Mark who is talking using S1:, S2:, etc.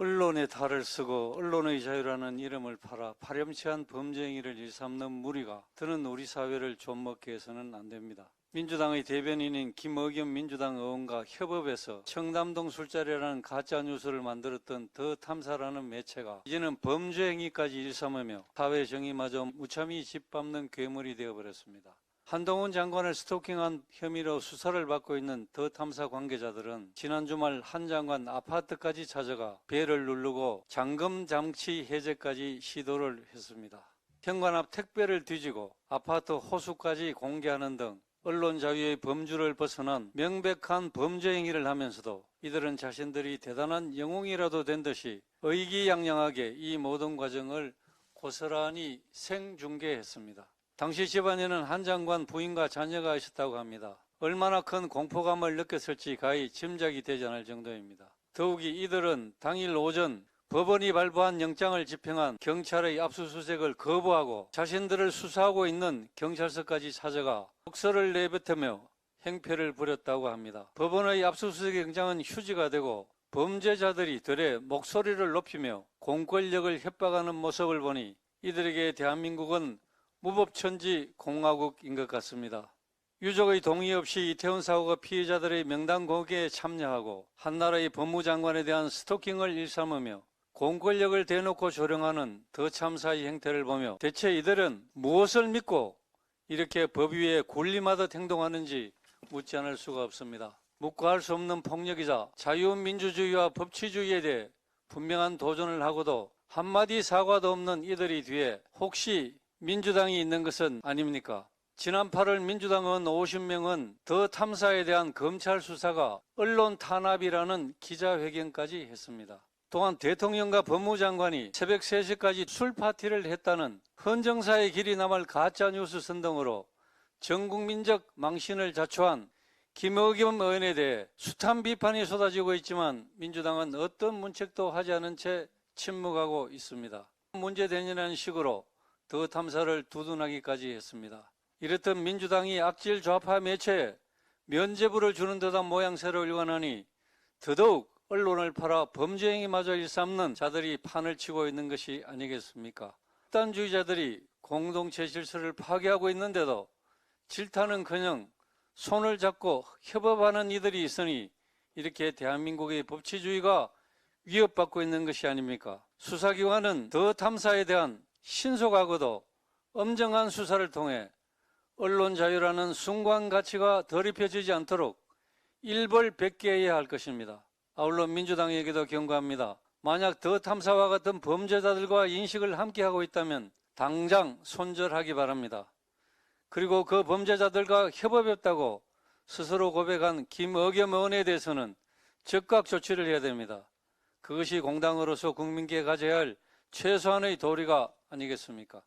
S1: 언론의 탈을 쓰고 언론의 자유라는 이름을 팔아 파렴치한 범죄 행위를 일삼는 무리가 드는 우리 사회를 좀먹게 해서는 안 됩니다. 민주당의 대변인인 김의겸 민주당 의원과 협업해서 청담동 술자리라는 가짜 뉴스를 만들었던 더 탐사라는 매체가 이제는 범죄 행위까지 일삼으며 사회 정의마저 무참히 짓밟는 괴물이 되어버렸습니다. 한동훈 장관을 스토킹한 혐의로 수사를 받고 있는 더 탐사 관계자들은 지난 주말 한 장관 아파트까지 찾아가 배를 누르고 잠금 장치 해제까지 시도를 했습니다. 현관 앞 택배를 뒤지고 아파트 호수까지 공개하는 등 언론 자유의 범주를 벗어난 명백한 범죄 행위를 하면서도 이들은 자신들이 대단한 영웅이라도 된 듯이 의기양양하게 이 모든 과정을 고스란히 생중계했습니다. 당시 집안에는 한 장관 부인과 자녀가 있었다고 합니다. 얼마나 큰 공포감을 느꼈을지 가히 짐작이 되지 않을 정도입니다. 더욱이 이들은 당일 오전 법원이 발부한 영장을 집행한 경찰의 압수수색을 거부하고 자신들을 수사하고 있는 경찰서까지 찾아가 독서를 내뱉으며 행패를 부렸다고 합니다. 법원의 압수수색 영장은 휴지가 되고 범죄자들이 들에 목소리를 높이며 공권력을 협박하는 모습을 보니 이들에게 대한민국은 무법천지 공화국인 것 같습니다. 유족의 동의 없이 이태원 사고가 피해자들의 명단 공개에 참여하고 한나라의 법무장관에 대한 스토킹을 일삼으며 공권력을 대놓고 조령하는 더 참사의 행태를 보며 대체 이들은 무엇을 믿고 이렇게 법 위에 군림하듯 행동하는지 묻지 않을 수가 없습니다. 묵과할 수 없는 폭력이자 자유민주주의와 법치주의에 대해 분명한 도전을 하고도 한마디 사과도 없는 이들이 뒤에 혹시 민주당이 있는 것은 아닙니까? 지난 8월 민주당 의원 50명은 더 탐사에 대한 검찰 수사가 언론 탄압이라는 기자회견까지 했습니다. 또한 대통령과 법무장관이 새벽 3시까지 술 파티를 했다는 헌정사의 길이 남을 가짜뉴스 선동으로 전국민적 망신을 자초한 김의겸 의원에 대해 숱한 비판이 쏟아지고 있지만 민주당은 어떤 문책도 하지 않은 채 침묵하고 있습니다. 문제되냐는 식으로 더 탐사를 두둔하기까지 했습니다. 이렇듯 민주당이 악질 좌파 매체에 면죄부를 주는 듯한 모양새로 일관하니 더더욱 언론을 팔아 범죄 행위마저 일삼는 자들이 판을 치고 있는 것이 아니겠습니까? 극단주의자들이 공동체 질서를 파괴하고 있는데도 질타는커녕 손을 잡고 협업하는 이들이 있으니 이렇게 대한민국의 법치주의가 위협받고 있는 것이 아닙니까? 수사기관은 더 탐사에 대한 신속하고도 엄정한 수사를 통해 언론 자유라는 순간 가치가 덜 입혀지지 않도록 일벌백계해야 할 것입니다. 아울러 민주당에게도 경고합니다. 만약 더 탐사와 같은 범죄자들과 인식을 함께하고 있다면 당장 손절하기 바랍니다. 그리고 그 범죄자들과 협업했다고 스스로 고백한 김의겸 의원에 대해서는 즉각 조치를 해야 됩니다. 그것이 공당으로서 국민께 가져야 할 최소한의 도리가 아니겠습니까?